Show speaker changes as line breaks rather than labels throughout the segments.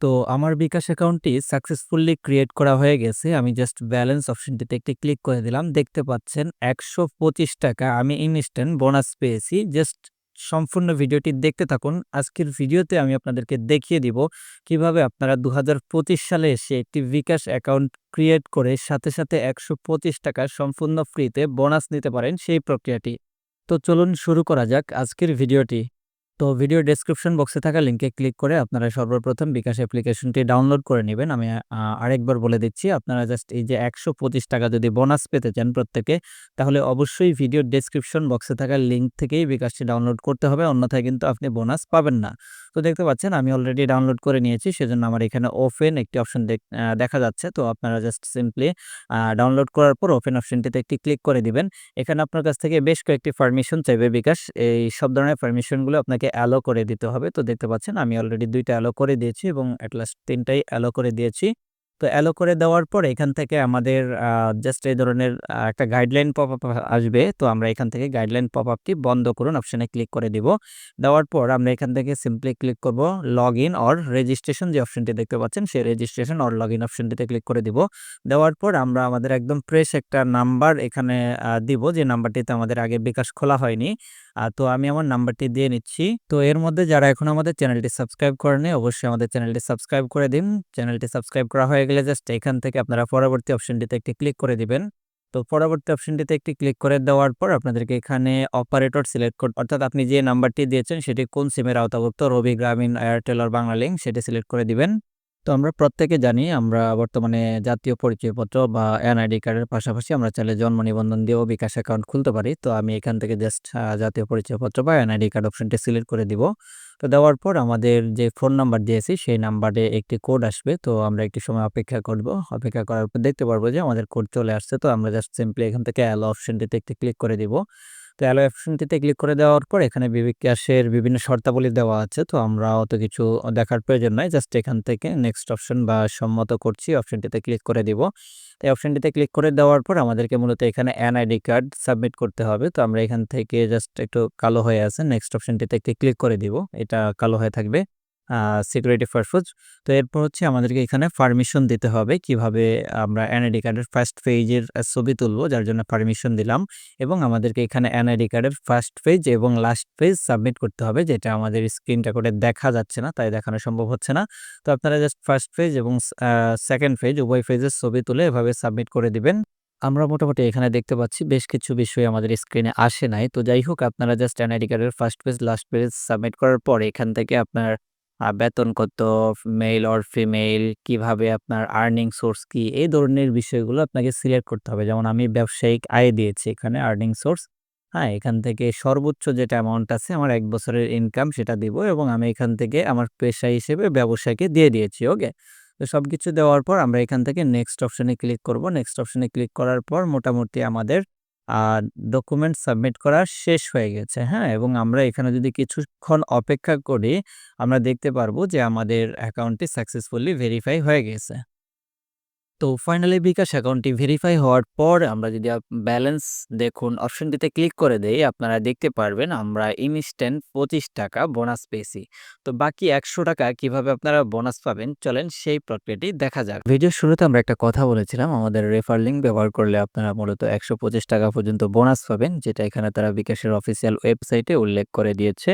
তো আমার বিকাশ অ্যাকাউন্টটি সাকসেসফুলি ক্রিয়েট করা হয়ে গেছে। আমি জাস্ট ব্যালেন্স অপশনটিতে একটি ক্লিক করে দিলাম। দেখতে পাচ্ছেন ৳১২৫ আমি ইনস্ট্যান্ট বোনাস পেয়েছি। জাস্ট সম্পূর্ণ ভিডিওটি দেখতে থাকুন। আজকের ভিডিওতে আমি আপনাদেরকে দেখিয়ে দিব কীভাবে আপনারা ২০২৫ সালে এসে একটি বিকাশ অ্যাকাউন্ট ক্রিয়েট করে সাথে, সাথে ৳১২৫ সম্পূর্ণ ফ্রিতে বোনাস নিতে পারেন সেই প্রক্রিয়াটি। তো চলুন শুরু করা যাক আজকের ভিডিওটি। তো ভিডিও ডেসক্রিপশন বক্সে থাকা লিঙ্কে ক্লিক করে আপনারা সর্বপ্রথম বিকাশ অ্যাপ্লিকেশনটি ডাউনলোড করে নেবেন। আমি আরেকবার বলে দিচ্ছি, আপনারা জাস্ট এই যে ৳১২৫ যদি বোনাস পেতে চান প্রত্যেকে, তাহলে অবশ্যই ভিডিও ডেসক্রিপশন বক্সে থাকা লিঙ্ক থেকেই বিকাশটি ডাউনলোড করতে হবে, অন্যথায় কিন্তু আপনি বোনাস পাবেন না। তো দেখতে পাচ্ছেন, আমি অলরেডি ডাউনলোড করে নিয়েছি, সেজন্য আমার এখানে ওপেন একটি অপশন দেখা যাচ্ছে। তো আপনারা জাস্ট সিম্পলি ডাউনলোড করার পর ওপেন অপশনটিতে একটি ক্লিক করে দিবেন। এখানে আপনার কাছ থেকে বেশ কয়েকটি পারমিশন চাইবে বিকাশ। এই সব ধরনের পারমিশনগুলো আপনাকে অ্যালো করে দিতে হবে। তো দেখতে পাচ্ছেন আমি অলরেডি ২ টা অ্যালো করে দিয়েছি এবং এট লাস্ট ৩ টাই অ্যালো করে দিয়েছি। তো অ্যালো করে দেওয়ার পর এখান থেকে আমাদের জাস্ট এই ধরনের একটা গাইডলাইন পপ আপ আসবে। তো আমরা এখান থেকে গাইডলাইন পপ আপটি বন্ধ করুন অপশানে ক্লিক করে দিব। দেওয়ার পর আমরা এখান থেকে সিম্পলি ক্লিক করব লগইন অর রেজিস্ট্রেশন যে অপশনটি দেখতে পাচ্ছেন, সেই রেজিস্ট্রেশন অর লগ ইন অপশনটিতে ক্লিক করে দিব। দেওয়ার পর আমরা আমাদের একদম ফ্রেশ একটা নাম্বার এখানে দিব যে নাম্বারটিতে আমাদের আগে বিকাশ খোলা হয়নি। তো আমি আমার নাম্বারটি দিয়ে নিচ্ছি। তো এর মধ্যে যারা এখন আমাদের চ্যানেলটি সাবস্ক্রাইব করেনি অবশ্যই আমাদের চ্যানেলটি সাবস্ক্রাইব করে দিন। চ্যানেলটি সাবস্ক্রাইব করা হয়ে গেলে জাস্ট এখান থেকে আপনারা পরবর্তী অপশনটিতে একটি ক্লিক করে দিবেন। তো পরবর্তী অপশনটিতে একটি ক্লিক করে দেওয়ার পর আপনাদেরকে এখানে অপারেটর সিলেক্ট কর অর্থাৎ আপনি যে নাম্বারটি দিয়েছেন সেটি কোন সিমের আওতাভুক্ত রবি, গ্রামীণ, এয়ারটেল অর বাংলালিংক সেটি সিলেক্ট করে দিবেন। তো আমরা প্রত্যেকে জানি আমরা বর্তমানে জাতীয় পরিচয়পত্র বা এনআইডি কার্ডের পাশাপাশি আমরা চাইলে জন্ম নিবন্ধন দিয়েও বিকাশ অ্যাকাউন্ট খুলতে পারি। তো আমি এখান থেকে জাস্ট জাতীয় পরিচয়পত্র বা এনআইডি কার্ড অপশনটি সিলেক্ট করে দিব। তো দেওয়ার পর আমাদের যে ফোন নাম্বার দিয়েছি, সেই নাম্বারে একটি কোড আসবে। তো আমরা একটি সময় অপেক্ষা করব। অপেক্ষা করার পর দেখতে পারব যে আমাদের কোড চলে আসছে। তো আমরা জাস্ট সিম্পলি এখান থেকে অ্যালো অপশনটিতে একটি ক্লিক করে দিব। তো অ্যালো অপশনটিতে ক্লিক করে দেওয়ার পর এখানে বিকাশের বিভিন্ন শর্তাবলী দেওয়া আছে। তো আমরা অত কিছু দেখার প্রয়োজন নাই। জাস্ট এখান থেকে নেক্সট অপশন বা সম্মত করছি অপশনটিতে ক্লিক করে দিব। তো অপশনটিতে ক্লিক করে দেওয়ার পর আমাদেরকে মূলত এখানে এনআইডি কার্ড সাবমিট করতে হবে। তো আমরা এখান থেকে জাস্ট একটু কালো হয়ে আছে নেক্সট অপশনটিতে একটি ক্লিক করে দিব। এটা কালো হয়ে থাকবে। Security purpose. তো এরপর হচ্ছে আমাদেরকে এখানে পারমিশন দিতে হবে কীভাবে আমরা এনআইডি কার্ডের ফার্স্ট পেজের ছবি তুলবো, যার জন্য পারমিশন দিলাম এবং আমাদেরকে এখানে এনআইডি কার্ডের ফার্স্ট পেজ এবং লাস্ট পেজ সাবমিট করতে হবে, যেটা আমাদের স্ক্রিনটা করে দেখা যাচ্ছে না, তাই দেখানো সম্ভব হচ্ছে না। তো আপনারা জাস্ট ফার্স্ট পেজ এবং সেকেন্ড পেজ উভয় পেজের ছবি তুলে এভাবে সাবমিট করে দিবেন। আমরা মোটামুটি এখানে দেখতে পাচ্ছি বেশ কিছু বিষয় আমাদের স্ক্রিনে আসে নাই। তো যাই হোক, আপনারা জাস্ট এনআইডি কার্ডের first page last page submit করার পর এখান থেকে আপনার বেতন কত, মেল অর ফিমেল, কীভাবে আপনার আর্নিং সোর্স কি এই ধরনের বিষয়গুলো আপনাকে সিলেক্ট করতে হবে। যেমন আমি ব্যবসায়িক আয় দিয়েছি এখানে আর্নিং সোর্স। হ্যাঁ, এখান থেকে সর্বোচ্চ যেটা অ্যামাউন্ট আছে আমার এক বছরের ইনকাম সেটা দিব এবং আমি এখান থেকে আমার পেশা হিসেবে ব্যবসায়কে দিয়ে দিয়েছি। ওকে? তো সব কিছু দেওয়ার পর আমরা এখান থেকে নেক্সট অপশনে ক্লিক করব। নেক্সট অপশানে ক্লিক করার পর মোটামুটি আমাদের ডকুমেন্ট সাবমিট করা শেষ হয়ে গেছে। হ্যাঁ? এবং আমরা এখানে যদি কিছুক্ষণ অপেক্ষা করি, আমরা দেখতে পারব যে আমাদের অ্যাকাউন্টটি সাকসেসফুলি ভেরিফাই হয়ে গেছে। তো ফাইনালি বিকাশ অ্যাকাউন্টটি ভেরিফাই হওয়ার পর আমরা যদি ব্যালেন্স দেখুন অপশনটিতে ক্লিক করে দেই, আপনারা দেখতে পারবেন আমরা ইনস্ট্যান্ট ৳২৫ বোনাস পেয়েছি। তো বাকি ৳১০০ কীভাবে আপনারা বোনাস পাবেন, চলেন সেই প্রক্রিয়াটি দেখা যাক। ভিডিওর শুরুতে আমরা একটা কথা বলেছিলাম, আমাদের রেফার লিঙ্ক ব্যবহার করলে আপনারা মূলত ৳১২৫ পর্যন্ত বোনাস পাবেন, যেটা এখানে তারা বিকাশের অফিসিয়াল ওয়েবসাইটে উল্লেখ করে দিয়েছে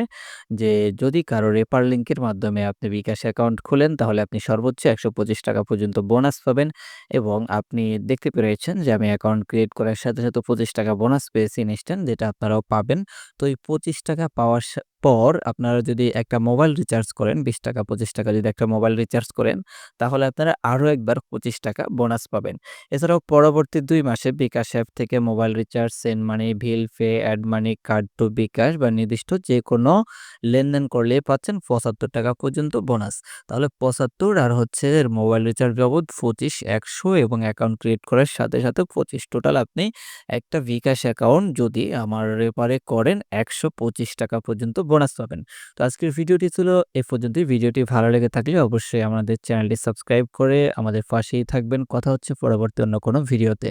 যে, যদি কারও রেফার লিঙ্কের মাধ্যমে আপনি বিকাশ অ্যাকাউন্ট খোলেন, তাহলে আপনি সর্বোচ্চ ৳১২৫ পর্যন্ত বোনাস পাবেন এবং আপনি দেখতে পেরেছেন যে আমি অ্যাকাউন্ট ক্রিয়েট করার সাথে, সাথে ৳২৫ বোনাস পেয়েছি ইনস্ট্যান্ট যেটা আপনারাও পাবেন। তো এই ৳২৫ পাওয়ার সা পর আপনারা যদি একটা মোবাইল রিচার্জ করেন ৳২০, ৳২৫ যদি একটা মোবাইল রিচার্জ করেন তাহলে আপনারা আরও একবার ৳২৫ বোনাস পাবেন। এছাড়াও পরবর্তী দুই মাসে বিকাশ অ্যাপ থেকে mobile recharge, send money, bill pay, add money, card to bKash বা নির্দিষ্ট যে কোনো লেনদেন করলেই পাচ্ছেন ৳৭৫ পর্যন্ত বোনাস। তাহলে ৭৫ আর হচ্ছে মোবাইল রিচার্জ বাবদ পঁচিশ একশো এবং অ্যাকাউন্ট ক্রিয়েট করার সাথে, সাথে ২৫ টোটাল আপনি একটা বিকাশ অ্যাকাউন্ট যদি আমার রেফারে করেন ৳১২৫ পর্যন্ত বোনাস পাবেন। তো আজকের ভিডিওটি ছিল এ পর্যন্তই। ভিডিওটি ভালো লেগে থাকলে অবশ্যই আমাদের চ্যানেলটি সাবস্ক্রাইব করে আমাদের পাশেই থাকবেন। কথা হচ্ছে পরবর্তী অন্য কোনো ভিডিওতে।